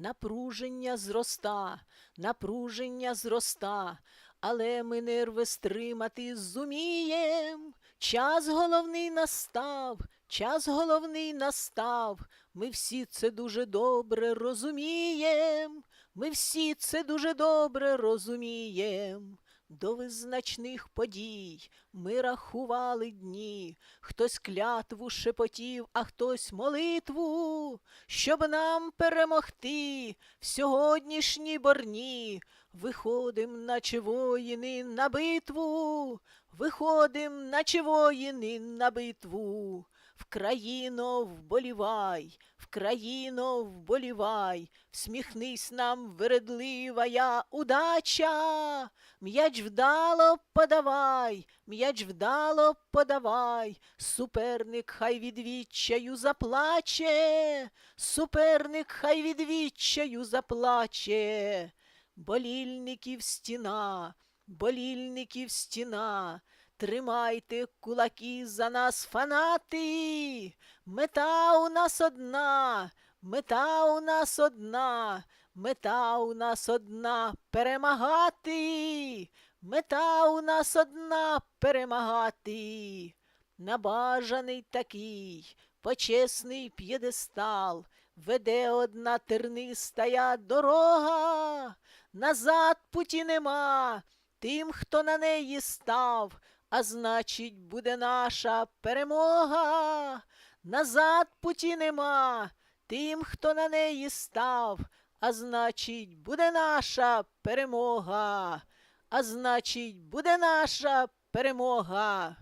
напруження зроста, напруження зроста, але ми нерви стримати зумієм. Час головний настав, час головний настав. Ми всі це дуже добре розумієм. Ми всі це дуже добре розумієм. До визначних подій ми рахували дні, хтось клятву шепотів, а хтось молитву, щоб нам перемогти в сьогоднішній борні. Виходим, наче воїни на битву, виходим, наче воїни на битву. В країно вболівай, країно вболівай, всміхнись нам, вередливая удача. М'яч вдало подавай, м'яч вдало подавай, суперник хай відвічаю заплаче, суперник хай відвічаю заплаче. Болільників стіна, болільників стіна, тримайте кулаки за нас, фанати. Мета у нас одна, мета у нас одна, мета у нас одна перемагати. Мета у нас одна перемагати. Набажаний такий, почесний п'єдестал, веде одна тернистая дорога, назад путі нема тим, хто на неї став, а значить, буде наша перемога. Назад путі нема тим, хто на неї став, а значить, буде наша перемога. А значить, буде наша перемога.